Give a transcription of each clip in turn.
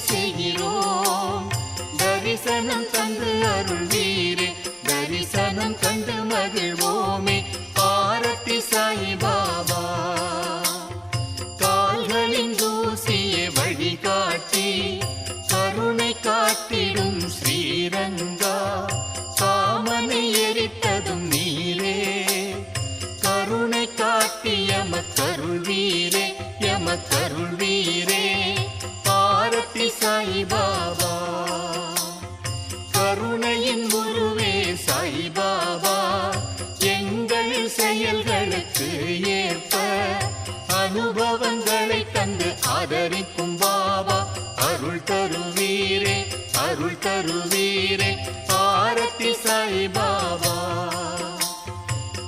செய்கிறோம். தரிசனம் தந்து அருள் வீரே தரிசனம் தந்து மகிழ்வோமே. பாரத்தி ஆரத்தி சாய்பாபா. கால்களின் தூசியை வழிகாட்டி கருணை காட்டி அனுபவங்களை தந்து ஆதரிக்கும் பாபா. அருள் தருவீரே அருள் தருவீரே ஆரத்தி சாய்பாபா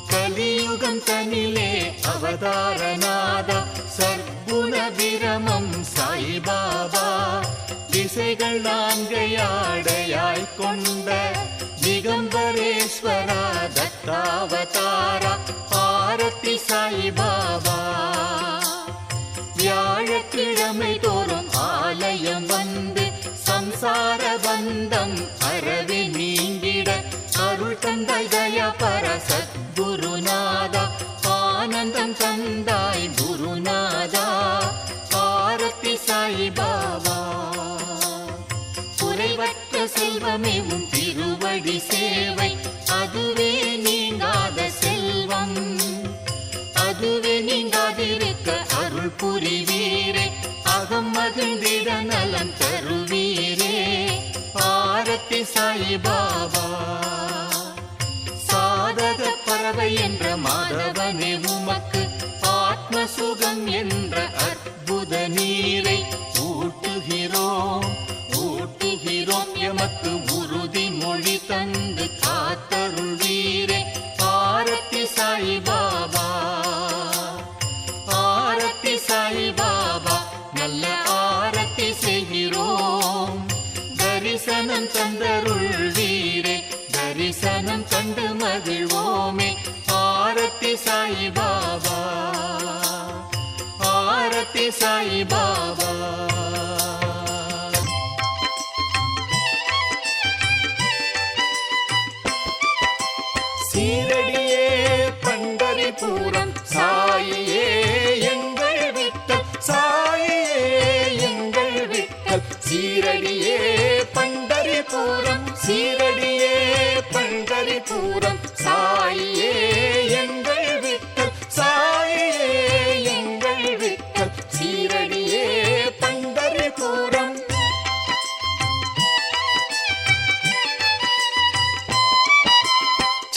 கலியுகம் தனிலே அவதாரநாத. சர்க்குண விரமம் சாய் பாபா. திசைகள் நான்கையாடையாய் கொண்ட திகம்பரேஸ்வரா தத்தாவதாரா. ஆரத்தி சாய்பாபா. வியாழக்கிழமை தோறும் ஆலயம் வந்து சம்சார பந்தம் அறவி நீங்கிட அருள் தந்தாய் தயா பர சத்குருநாதா. ஆனந்தம் தந்தாய் குருநாதா. ஆரத்தி சாய்பாபா. குறைவற்ற செல்வமே உன் திருவடி சேவை. அருள் புரிவீரே அகம் மகிழ்ந்திட நலன் தருவீரே. சாயி பாபா சாதக பறவை என்ற மாதவனே உமக்கு ஆத்ம சுகம் என்ற அற்புத நீரை ஊட்டுகிறோம். ஊட்டுகிறோம் எமக்கு உறுதி மொழி தந்து கா தரிசனம் தந்தருள் வீரே தரிசனம் தந்து மகிழ்வோமே. ஆரத்தி சாய் பாபா ஆரத்தி சாய் பாபா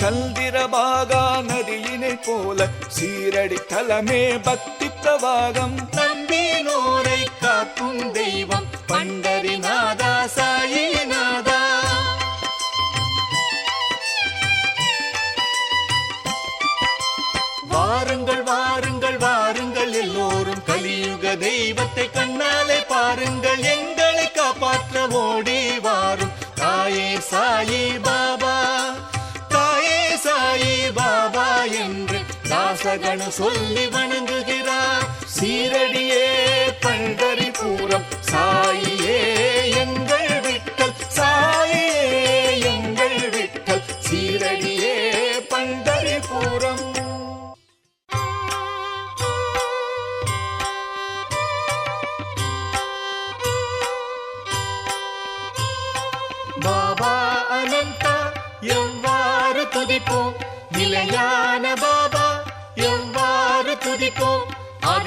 சந்திரபாகா நதியினை போல சீரடி தலமே பக்தி பிரவாகம். நம்பினோரை காக்கும் தெய்வம் பண்டரிநாதா சாயிநாதா தாசகண சொல்லி வணங்குகிறார் சீரடியே பண்டரிபுரம் சாயியே எங்கள் விட்டல். சாயியே எங்கள் விட்டல். சீரடியே பண்டரிபுரம் பாபா அனந்தா எவ்வாறு துதிப்போம்? நிலையா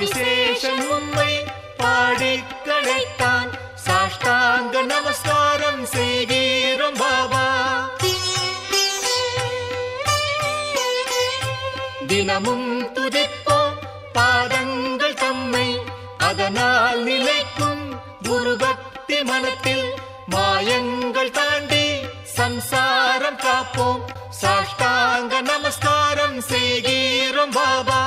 ஆதிசேஷன் உண்மை பாடி கழைத்தான் சாஷ்டாங்க நமஸ்காரம் செய்கிறோம் பாபா. தினமும் துதிப்போம் பாதங்கள் தம்மை. அதனால் நிலைக்கும் குருபக்தி மனத்தில் மாயங்கள் தாண்டி சம்சாரம் காப்போம். சாஷ்டாங்க நமஸ்காரம் செய்கிறோம் பாபா.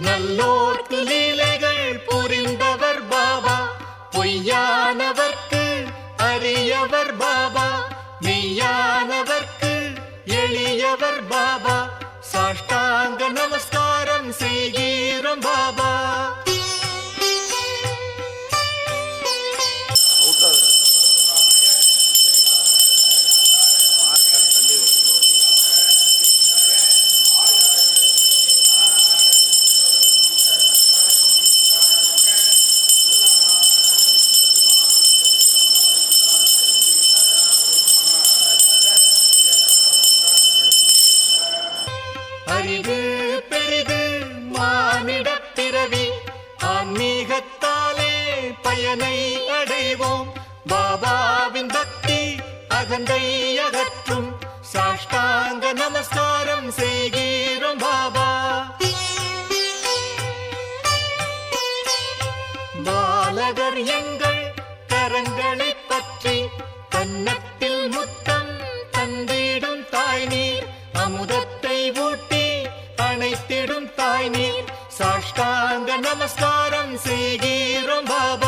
நல்லோர்க்கு லீலைகள் புரிந்தவர் பாபா. பொய்யானவர்க்கு அரியவர் பாபா. மெய்யானவர்க்கு எளியவர் பாபா. சாஷ்டாங்க நமஸ்காரம். அகந்தை அகற்றும். சாஷ்டாங்க நமஸ்காரம் செய்கிறோம் பாபா. பாலகர் எங்கள் கரங்களை பற்றி கன்னத்தில் முத்தம் தந்திடும் தாய் நீர் அமுதத்தை ஊட்டி அணைத்திடும் தாய் நீர் சாஷ்டாங்க நமஸ்காரம் செய்கிறோம் பாபா.